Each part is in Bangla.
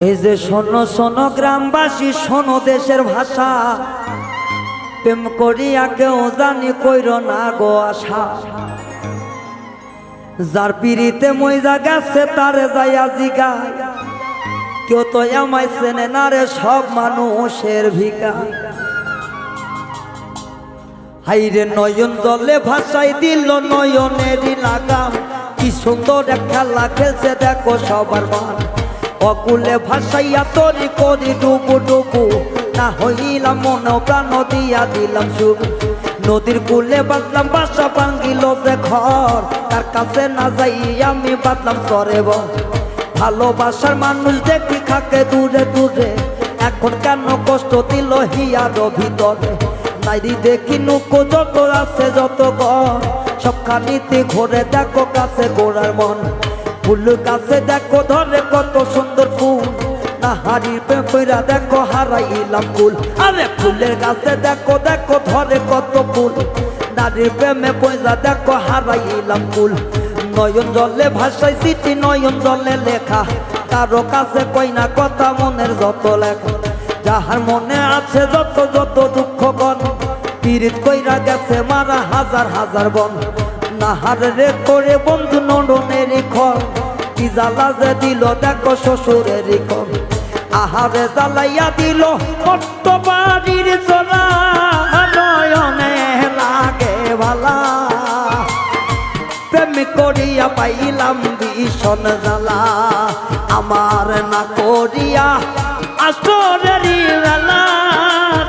এই যে শোনো শোনো গ্রামবাসী, শোনো দেশের ভাষা। প্রেম করিয়া কেউ জানি কইর না গো আশা। যার পিড়িতে মইজা গেছে, তারে যাইয়া জিগায়। কেউ তো আমায় চেনে না রে, সব মানুষের ভিকা হাইরে নয়ন জলে ভাষাই দিল নয়নেরই লাগাম কি সুন্দর এক খেলা খেলছে, দেখো সবার মান। অকুলে ভাসাইয়া তরি করি ডুবু ডুবু। না হইলাম মন, প্রাণ দিয়া দিলাম শুরু নদীর কুলে বাঁধলাম বাসা, ভাঙ্গিল যে ঘর। তার কাছে না যাই আমি বাঁধলাম সরে ভালোবাসার মানুষ দেখি খাকে দূরে দূরে। এখন কেন কষ্ট দিল হিয়ার ভিতরে? নাইরি দেখি নুকো যত আছে যত গর সবখানিতে ঘোরে দেখো কাছে গোড়ার মন। ফুল কাছে দেখো, ধরে কত সুন্দর ফুল। না হারির পেপরা দেখো, হারাইলাম ফুল। আরে ফুলের কাছে দেখো দেখো ধরে কত ফুল। নারীর প্রেমে পয়সা দেখো, হারাইলাম ফুল। নয়ন জলে ভাষায় চিঠি নয়ন জলে লেখা। কারও কাছে কই না কথা, মনের যত লেখা। যাহার মনে আছে যত যত দুঃখ গণ পীড়িত কইরা গেছে মারা হাজার হাজার বন। নাহার রে করে বন্ধু নডনের খর কি জ্বালা যে দিল, দেখো শ্বশুরের খর আহারে জ্বালাইয়া দিল কত বাড়ির চলা, নয়নে লাগে ভালা প্রেম করিয়া পাইলাম ভীষণ জ্বালা। আমার না করিয়া আসরেরই বেলা,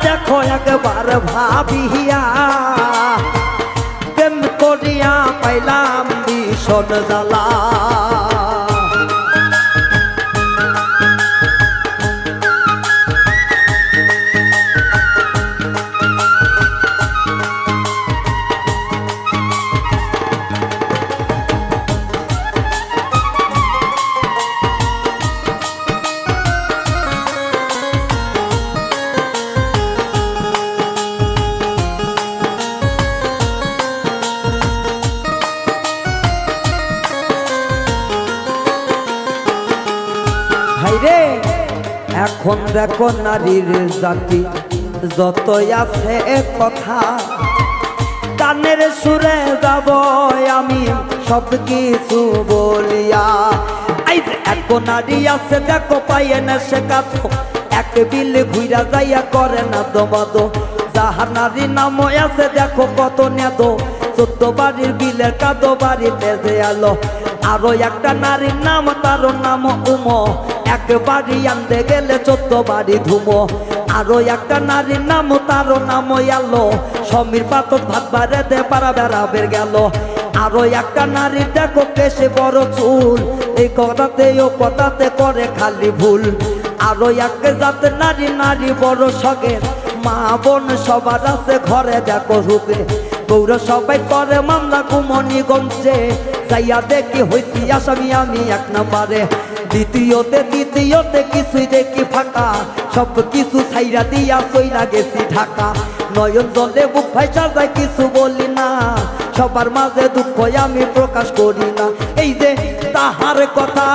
দেখো একবার ভাবিয়া ভীষণ জ্বালা ভাইরে এখন দেখো নারীর জাতি যতই আছে কথা। কানের সুরে যাব আমি সব কিছু বলিয়া এক নারী আছে দেখো পাইয়ে না সে এক বিল ঘুইরা যাইয়া করে না দমাদ। যাহার নারী নাম আছে দেখো কত নেদ চোদ্দ বাড়ির বিলের কাদো বাড়িতে যে আলো। আরও একটা নারীর নাম তার নাম উম। এক বাড়ি আনতে গেলে চোদ্দ বাড়ি ধুমো। আরও একটা নারীর নাম তার নাম আলো সমীর পাতক ভাত বাড়ে দে পারা বেড়াবের গেল। আরও একটা নারী, দেখো কেসে বড় চুল। এই কথাতে ও কথাতে করে খালি ভুল। আরও এক জাত নারী নারী বড় সগের। মা, বোন সবার আছে, ঘরে দেখো রূপে। গৌর সবাই করে, মামলা কুমনিগঞ্জে যাইয়া দেখি হইছি আসামি, আমি এক নাম্বারে। দ্বিতীয়তে, তৃতীয়তে কিছুই দেখি ফাঁকা। সব কিছু ছাইরা দিয়া চইলা গেছি ঢাকা। নয়ন জলে বুক ভাইসা যায় কিছু বলি না। সবার মাঝে দুঃখ আমি প্রকাশ করি না। এই যে তাহার কথা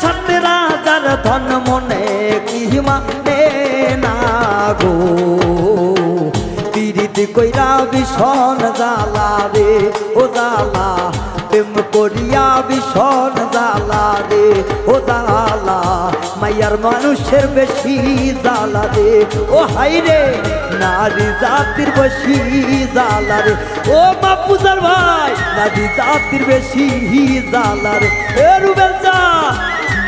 সাথে রাজার ধন মনে কি মানে না গো। পিরিতি কইরা ভীষণ জালা রে, ও জালা প্রেম করিয়া ভীষণ জালা রে, ও জালা মাইয়ার মানুষের বেশি জালা রে, ও হাই রে। নারী জাতির বেশি জালা রে, ও বাপুজার ভাই। নারী জাতির বেশি জালা রে, এ রুবেল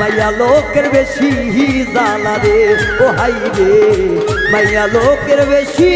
মাইয়া লোকের বেশি জালা রে ও হাই রে। মাইয়া লোকের বেশি